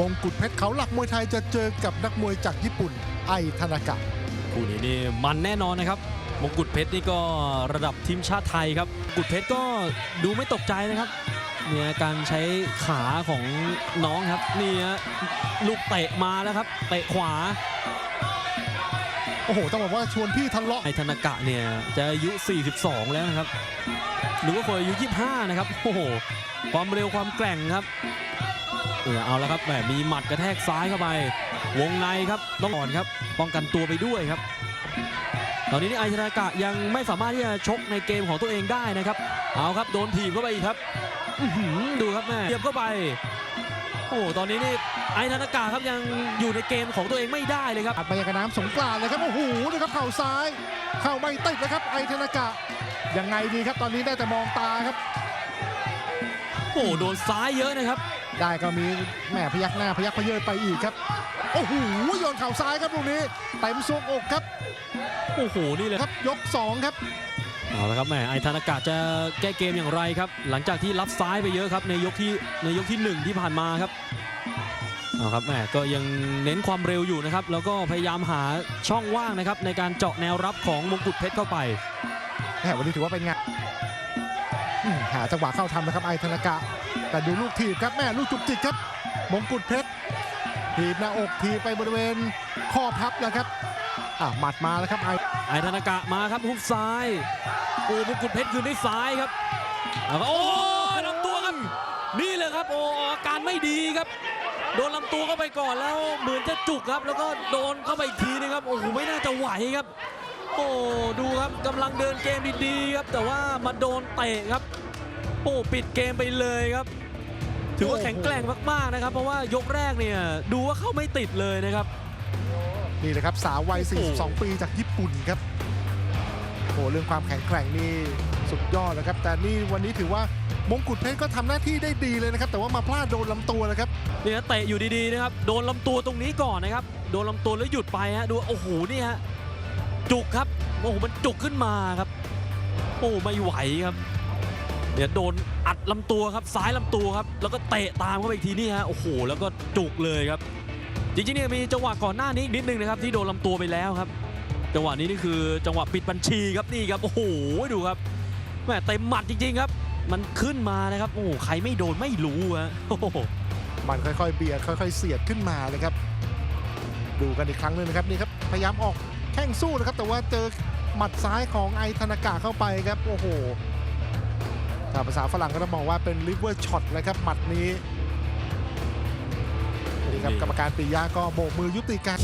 มงกุฎเพชรเขาหลักมวยไทยจะเจอกับนักมวยจากญี่ปุ่น ไอธนากะคู่นี้นี่มันแน่นอนนะครับ มงกุฎเพชรนี่ก็ระดับทีมชาติไทยครับกุฎเพชรก็ดูไม่ตกใจนะครับเนี่ยการใช้ขาของน้องครับนี่ฮะลูกเตะมาแล้วครับเตะขวาโอ้โหต้องบอกว่าชวนพี่ทะเลาะไอธนากะเนี่ยจะอายุ 42 แล้วนะครับ หรือว่าคนอายุ 25 นะครับ โอ้โห ความเร็วความแกร่งครับ เออเอาแล้วครับแหมมีหมัดกระแทกซ้ายเข้าไป วงในครับต้องอ่อนครับ ป้องกันตัวไปด้วยครับ ตอนนี้นี่ไอธนากะยังไม่สามารถที่จะชกในเกมของตัวเองได้นะครับ เอาครับโดนถีบเข้าไปอีกครับอื้อหือดูครับแม่เทียบเข้าไป โอ้โหตอนนี้นี่ไอธนากะครับยังอยู่ในเกมของตัวเองไม่ได้เลยครับอัดไปยังกระน้ำสงกรานต์เลยครับโอ้โหดูครับเข่าซ้าย เข้าไม่ติดเลยครับไอธนากะยังไงดีครับตอนนี้ได้แต่มองตาครับ โอ้โหโดนซ้ายเยอะนะครับ ได้ก็มีแหม่พยักหน้าพยักพเยิดไปอีกครับ โอ้โหโยนเข่าซ้ายครับลูกนี้เต็มซวงอกครับโอ้โหนี่เลยครับยกสองครับเอาละครับแหมไอธนากะจะแก้เกมอย่างไรครับ หลังจากที่รับซ้ายไปเยอะครับในยกที่ในยกที่หนึ่งที่ผ่านมาครับเอาครับแหมก็ยังเน้นความเร็วอยู่นะครับ แล้วก็พยายามหาช่องว่างนะครับ ในการเจาะแนวรับของมงกุฎเพชรเข้าไปแหมวันนี้ถือว่าเป็นไงานอืมหาจังหวะเข้าทำนะครับไอธนากะ แต่ดูลูกถีบครับแม่ลูกจุกจิกครับ มงกุฎเพชรถีบหน้าอกถีบไปบริเวณข้อพับนะครับอะหมัดมาแล้วครับไอไอธนากะมาครับฮุกซ้ายโอ้มงกุฎเพชรคืนด้วยซ้ายครับแล้วก็โอ้ลำตัวครับนี่เลยครับโอ้อาการไม่ดีครับโดนลำตัวเข้าไปก่อนแล้วเหมือนจะจุกครับ แล้วก็โดนเข้าไปอีกทีนึงครับโอ้โหไม่น่าจะไหวครับ โอ้ดูครับกำลังเดินเกมดีๆครับ แต่ว่ามาโดนเตะครับ โอ้ปิดเกมไปเลยครับ ถือว่าแข็งแกร่งมากๆนะครับ เพราะว่ายกแรกเนี่ยดูว่าเข้าไม่ติดเลยนะครับ นี่เลยครับสาววัยโอ้โห42 ปีจากญี่ปุ่นครับโอ้เรื่องความแข็งแกร่งนี่สุดยอดเลยครับ แต่นี่วันนี้ถือว่ามงกุฎเพชรก็ทำหน้าที่ได้ดีเลยนะครับ แต่ว่ามาพลาดโดนลำตัวนะครับเนี่ยเตะอยู่ดีๆนะครับ โดนลำตัวตรงนี้ก่อนนะครับ โดนลำตัวแล้วหยุดไปฮะ ดูโอ้โหนี่ฮะจุกครับโอ้โหมันจุกขึ้นมาครับ โอ้ไม่ไหวครับ เดี๋ยโดนอัดลำตัวครับซ้ายลำตัวครับ แล้วก็เตะตามเข้าไปอีกทีนี่ฮะโอ้โหแล้วก็จุกเลยครับ จริงๆเนี่ยมีจังหวะก่อนหน้านี้อีกนิดนึงนะครับที่โดนลำตัวไปแล้วครับ จังหวะนี้นี่คือจังหวะปิดบัญชีครับนี่ครับโอ้โหดูครับแม่เต็มหมัดจริงๆครับ มันขึ้นมานะครับโอ้ใครไม่โดนไม่รู้ฮะโอ้โหมันค่อยๆเบียดค่อย ๆ เสียดขึ้นมาเลยครับ ดูกันอีกครั้งหนึ่งนะครับนี่ครับพยายามออกแข้งสู้นะครับ แต่ว่าเจอหมัดซ้ายของไอธนากะเข้าไปครับ โอ้โห ถ้าภาษาฝรั่งก็ต้องมองว่าเป็นลิเวอร์ช็อตเลยครับหมัดนี้นี่ครับนี่กรรมการปิยะก็โบกมือยุติการ